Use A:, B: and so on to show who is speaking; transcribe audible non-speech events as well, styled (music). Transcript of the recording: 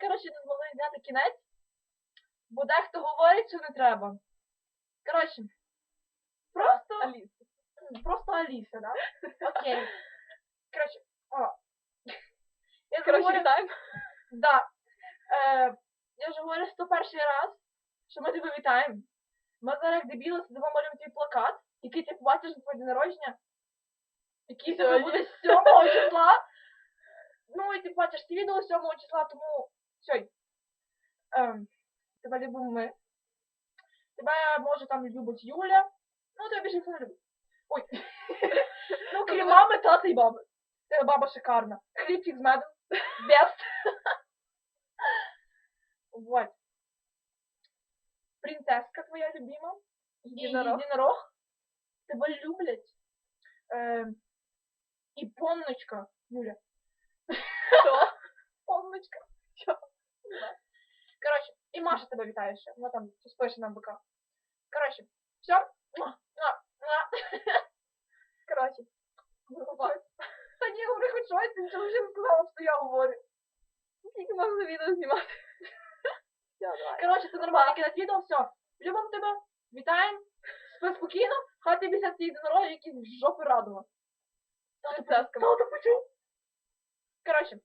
A: коротше, не змогли зняти кінець, бо дехто говорить, що не треба. Коротше, просто
B: Аліса.
A: Просто Аліса, да? (laughs) Окей. Коротше, о. Я
B: Коротше,
A: говорю,
B: вітаємо.
A: да. Е, я вже говорю 101 раз, що ми тебе вітаємо. Ми зараз як дебіли сидимо малюємо твій плакат, який ти побачиш на твій день народження, який тебе буде 7 числа. Ну і ти бачиш це відео 7 числа, тому все. Ем, тебе любимо ми. Тебе може там любить Юля. Ну, тебе більше ніхто не любить. Ой. (laughs) ну, крім мами, тата і баби. Тебе баба шикарна. Хлібчик з медом. Best. (laughs) вот. Принцеска твоя любима. І
B: Єдинорог.
A: єдинорог. Тебе люблять. Е, і помночка, Юля.
B: Що?
A: І Маша тебе вітає ще. Вона там спише на БК. Коротше, все. Коротше. Та ні, говори хоч щось, вже не сказала, що я говорю.
B: Скільки можна відео знімати? (laughs)
A: Коротше, це нормально кидати відео, все. Любимо тебе, вітаємо, спи спокійно, хай тобі ся ці єдинороги, які в жопи радували. Тато почув. Коротше,